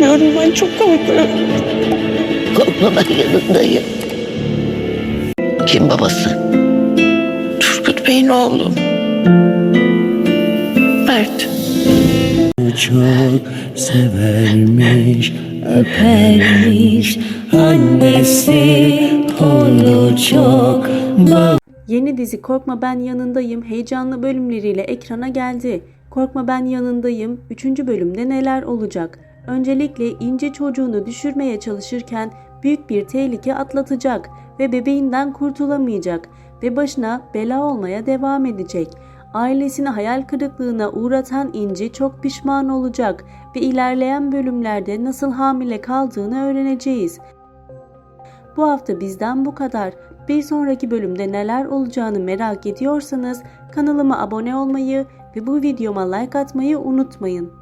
Korkuyorum ben çok korkuyorum. Korkma ben yanındayım. Kim babası? Turgut Bey'in oğlu. Mert. çok severmiş öpermiş annesi onu çok Yeni dizi Korkma Ben Yanındayım heyecanlı bölümleriyle ekrana geldi. Korkma Ben Yanındayım 3. bölümde neler olacak? Öncelikle İnce çocuğunu düşürmeye çalışırken büyük bir tehlike atlatacak ve bebeğinden kurtulamayacak ve başına bela olmaya devam edecek. Ailesini hayal kırıklığına uğratan İnci çok pişman olacak ve ilerleyen bölümlerde nasıl hamile kaldığını öğreneceğiz. Bu hafta bizden bu kadar. Bir sonraki bölümde neler olacağını merak ediyorsanız kanalıma abone olmayı ve bu videoma like atmayı unutmayın.